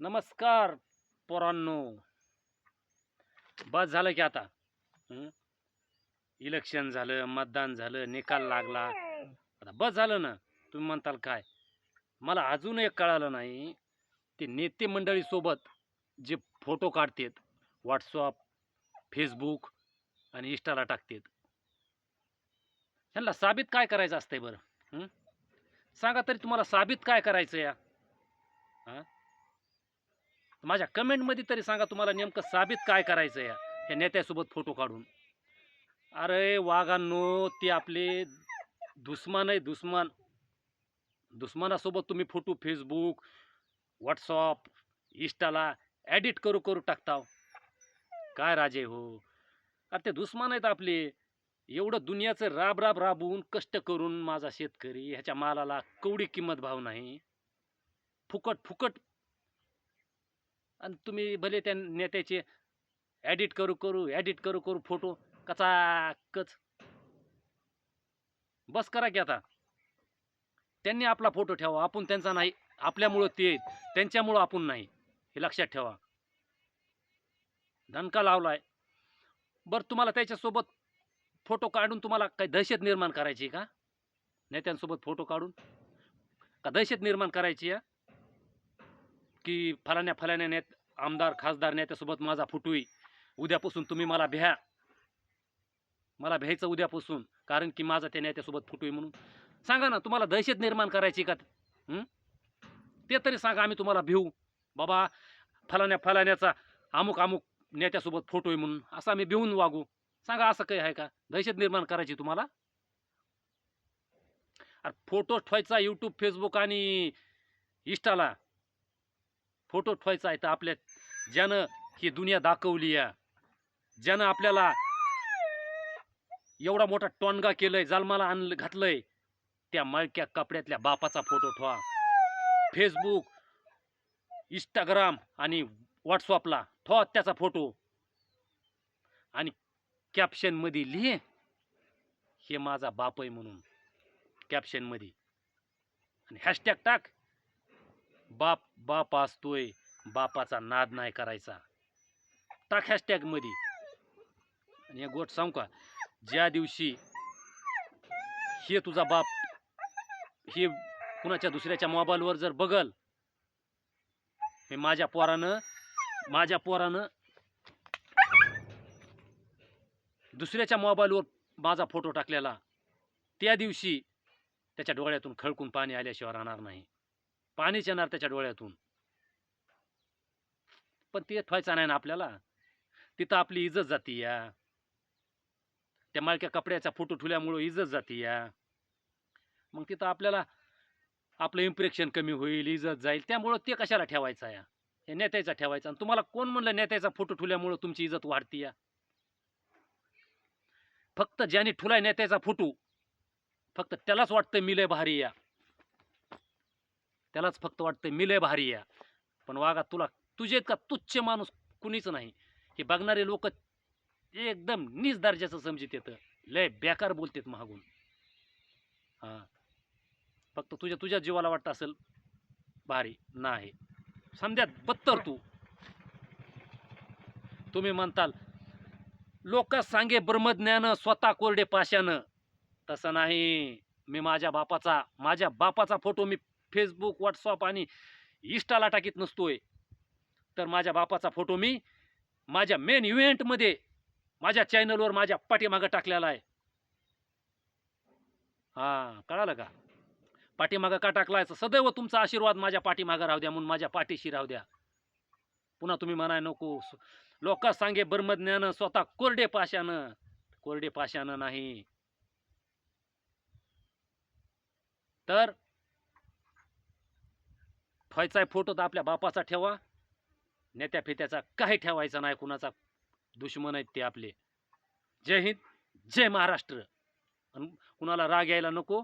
नमस्कार पोरांनो. बस झालं की आता. इलेक्शन झालं मतदान झालं निकाल लागला. आता बस झालं ना. तुम्ही म्हणताल काय? मला अजून एक कळालं नाही. ते नेते मंडळीसोबत जे फोटो काढतात व्हॉट्सअप फेसबुक आणि इंस्टाला टाकतात. ह्यांना साबित काय करायचं असतंय बरं? सांगा तरी तुम्हाला साबित काय करायचं या? हां? माझ्या कमेंटमध्ये तरी सांगा तुम्हाला नेमकं साबित काय करायचं या या नेत्यासोबत फोटो काढून. अरे वाघांनो ते आपले दुश्मन आहे दुश्मन. दुश्मनासोबत तुम्ही फोटो फेसबुक व्हॉट्सअप इंस्टाला ॲडिट करू करू टाकताव. काय राजे हो. अरे ते दुश्मन आहेत आपले. एवढं दुनियाचं राब राब राबून कष्ट करून माझा शेतकरी ह्याच्या मालाला कवडी किंमत भाव नाही. फुकट फुकट आणि तुम्ही भले त्या नेत्याचे ॲडिट करू करू ॲडिट करू करू फोटो कचाकच बस करा की आता. त्यांनी आपला फोटो ठेवा. आपण त्यांचा नाही. आपल्यामुळं ते त्यांच्यामुळं आपण नाही. हे लक्षात ठेवा. दणका लावलाय. बरं तुम्हाला त्याच्यासोबत फोटो काढून तुम्हाला काही दहशत निर्माण करायची आहे का? नेत्यांसोबत फोटो काढून? का दहशत निर्माण करायची आहे? की फलाण्या फलाण्या नेत आमदार खासदार नेत्यासोबत माझा फोटो आहे उद्यापासून तुम्ही मला भ्या. मला भ्यायचं उद्यापासून कारण की माझा त्या नेत्यासोबत फोटो आहे म्हणून. सांगा ना तुम्हाला दहशत निर्माण करायची का? ते तरी सांगा आम्ही तुम्हाला भिवू बाबा फलाण्या फलाण्याचा अमुक अमुक नेत्यासोबत फोटो आहे म्हणून. असं आम्ही भिवून वागू. सांगा असं काही आहे का? दहशत निर्माण करायची तुम्हाला? अरे फोटो ठेवायचा यूट्यूब फेसबुक आणि इंस्टाला फोटो ठेवायचा आहे तर आपल्या ज्यानं ही दुनिया दाखवली या ज्यानं आपल्याला एवढा मोठा टोनगा केलंय जालमाला आणलं घातलंय त्या मळक्या कपड्यातल्या बापाचा फोटो ठेवा. फेसबुक इंस्टाग्राम आणि व्हॉट्सअपला ठेवा त्याचा फोटो. आणि कॅप्शनमध्ये लिहे हे माझा बाप आहे म्हणून. कॅप्शनमध्ये आणि हॅशटॅग टाक. बाप बाप असतोय बापाचा नाद नाही करायचा. टाक हॅशटॅगमध्ये आणि एक गोट सांगू का? ज्या दिवशी हे तुझा बाप हे कुणाच्या दुसऱ्याच्या मोबाईलवर जर बघल हे माझ्या पोरानं माझ्या पोरानं दुसऱ्याच्या मोबाईलवर माझा फोटो टाकलेला त्या दिवशी त्याच्या डोळ्यातून खळकून पाणी आल्याशिवाय राहणार नाही. पाणीच येणार त्याच्या डोळ्यातून. पण ते ठेवायचं नाही ना आपल्याला. तिथं आपली इज्जत जाती या. त्या माळक्या कपड्याचा फोटो ठेवल्यामुळं इज्जत जाती या. मग तिथं आपल्याला आपलं इम्प्रेशन कमी होईल इज्जत जाईल. त्यामुळं ते कशाला ठेवायचं या? हे नेत्याचा ठेवायचा. आणि तुम्हाला कोण म्हणलं नेत्याचा फोटो ठेवल्यामुळं तुमची इज्जत वाढती या? फक्त ज्याने ठुलाय नेत्याचा फोटो फक्त त्यालाच वाटतं मिले भारी या. त्यालाच फक्त वाटतं मिले भारी या पण वागा तुला तुझे इतका तुच्छ माणूस कुणीच नाही. हे बघणारे लोक एकदम नीच दर्जाचं समजित येतं. लय बेकार बोलतेत महागून. हां. फक्त तुझ्या तुझ्या जीवाला वाटतं असेल भारी नाही. समजा बत्तर तू. तुम्ही म्हणताल लोक सांगे ब्रह्मज्ञान स्वतः कोरडे पाशानं तसं नाही. मी माझ्या बापाचा माझ्या बापाचा फोटो मी फेसबुक व्हॉट्सअप आणि इष्टाला टाकीत नसतोय. तर माझ्या बापाचा फोटो मी माझ्या मेन इव्हेंटमध्ये माझ्या चॅनलवर माझ्या पाठीमागं टाकलेला आहे. हां कळालं का? पाठीमागं का टाकला आहे सदैव तुमचा आशीर्वाद माझ्या पाठीमागं राहू द्या म्हणून माझ्या पाठीशी राहू द्या. पुन्हा तुम्ही म्हणाय नको. लोक सांगे ब्रह्मज्ञानं स्वतः कोरडे पाशानं कोरडे पाशानं नाही. तर ठेवायचा फोटो तर आपल्या बापाचा ठेवा. नेत्या फित्याचा काही ठेवायचा नाही कुणाचा. दुश्मन आहेत ते आपले. जय हिंद जय महाराष्ट्र. आणि कुणाला राग यायला नको.